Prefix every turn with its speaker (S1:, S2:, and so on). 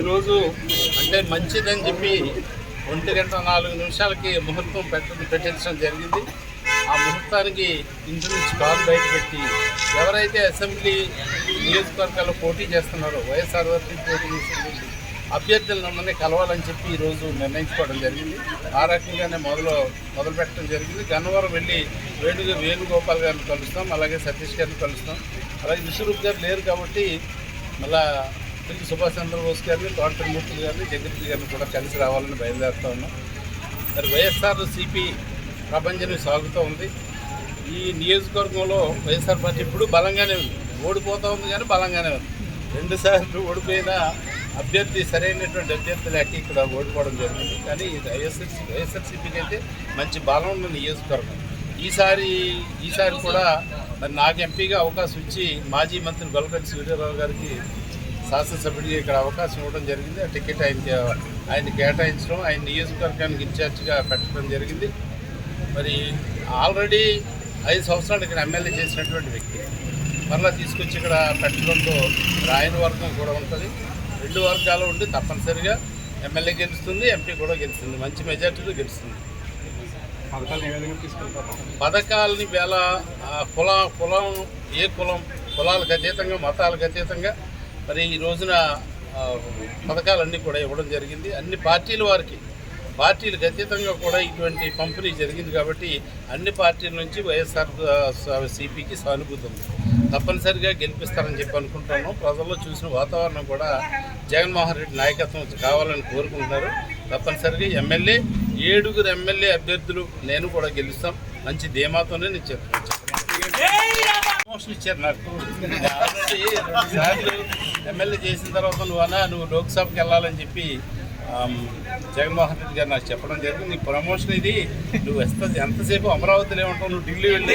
S1: ఈరోజు అంటే మంచిదని చెప్పి ఒంటి గంట నాలుగు నిమిషాలకి ముహూర్తం పెట్టడం పెట్టించడం జరిగింది. ఆ ముహూర్తానికి ఇంటి నుంచి కాలు బయట పెట్టి ఎవరైతే అసెంబ్లీ నియోజకవర్గాల్లో పోటీ చేస్తున్నారో వైఎస్ఆర్ పోటీ చేస్తున్న అభ్యర్థులందరినీ కలవాలని చెప్పి ఈరోజు నిర్ణయించుకోవడం జరిగింది. ఆ రకంగానే మొదలు మొదలు పెట్టడం జరిగింది. గన్నవరం వెళ్ళి వేణు వేణుగోపాల్ గారిని కలుస్తాం. అలాగే సతీష్ గారిని కలుస్తాం. అలాగే విశ్వరూప్ గారు లేరు కాబట్టి మళ్ళా తిరిగి సుభాష్ చంద్రబోస్ గారిని తోటమూర్తి గారిని జగదీష్ గారిని కూడా కలిసి రావాలని బయలుదేరుతా ఉన్నాం. మరి వైఎస్ఆర్ సిపి ప్రపంచం సాగుతూ ఉంది. ఈ నియోజకవర్గంలో వైఎస్ఆర్ పార్టీ ఇప్పుడు బలంగానే ఉంది. ఓడిపోతూ ఉంది కానీ బలంగానే ఉంది. రెండుసార్లు ఓడిపోయిన అభ్యర్థి సరైనటువంటి అభ్యర్థి లేక ఇక్కడ ఓడిపోవడం జరిగింది. కానీ ఇది వైఎస్ఆర్సీ వైఎస్ఆర్సీపీకి అయితే మంచి బలం ఉన్న నియోజకవర్గం. ఈసారి ఈసారి కూడా మరి నాకు ఎంపీగా అవకాశం ఇచ్చి మాజీ మంత్రి గొల్లకంటి సూర్యారావు గారికి శాసనసభ్యుడిగా ఇక్కడ అవకాశం ఇవ్వడం జరిగింది. ఆ టికెట్ ఆయనకి ఆయన కేటాయించడం ఆయన నియోజకవర్గానికి ఇన్ఛార్జిగా పెట్టడం జరిగింది. మరి ఆల్రెడీ ఐదు సంవత్సరాలు ఇక్కడ ఎమ్మెల్యే చేసినటువంటి వ్యక్తి. మరలా తీసుకొచ్చి ఇక్కడ పెట్టడంతో మరి ఆయన వర్గం కూడా ఉంటుంది. రెండు వర్గాలు ఉండి తప్పనిసరిగా ఎమ్మెల్యే గెలుస్తుంది ఎంపీ కూడా గెలుస్తుంది. మంచి మెజార్టీలో గెలుస్తుంది.
S2: పథకాలను
S1: వేళ కుల కులం ఏ కులం కులాలకు అతీతంగా మతాలకు అతీతంగా మరి ఈ రోజున పథకాలన్నీ కూడా ఇవ్వడం జరిగింది. అన్ని పార్టీల వారికి పార్టీలకు అతీతంగా కూడా ఇటువంటి పంపిణీ జరిగింది కాబట్టి అన్ని పార్టీల నుంచి వైఎస్ఆర్ సిపికి సానుభూతి ఉంది. తప్పనిసరిగా గెలిపిస్తారని చెప్పి అనుకుంటున్నాను ప్రజల్లో చూసిన వాతావరణం కూడా జగన్మోహన్ రెడ్డి నాయకత్వం కావాలని కోరుకుంటున్నారు. తప్పనిసరిగా ఎమ్మెల్యే ఏడుగురు ఎమ్మెల్యే అభ్యర్థులు నేను కూడా గెలుస్తాం. మంచి ధీమాతోనే నేను చెప్తున్నాను ప్రమోషన్ ఇచ్చారు నాకు. ఎమ్మెల్యే చేసిన తర్వాత నువ్వు అన్నా నువ్వు లోక్సభకి వెళ్ళాలని చెప్పి జగన్మోహన్ రెడ్డి గారు నాకు చెప్పడం జరిగింది. నీ ప్రమోషన్ ఇది. నువ్వు వస్తుంది ఎంతసేపు అమరావతిలో ఉంటావు నువ్వు ఢిల్లీ వెళ్ళి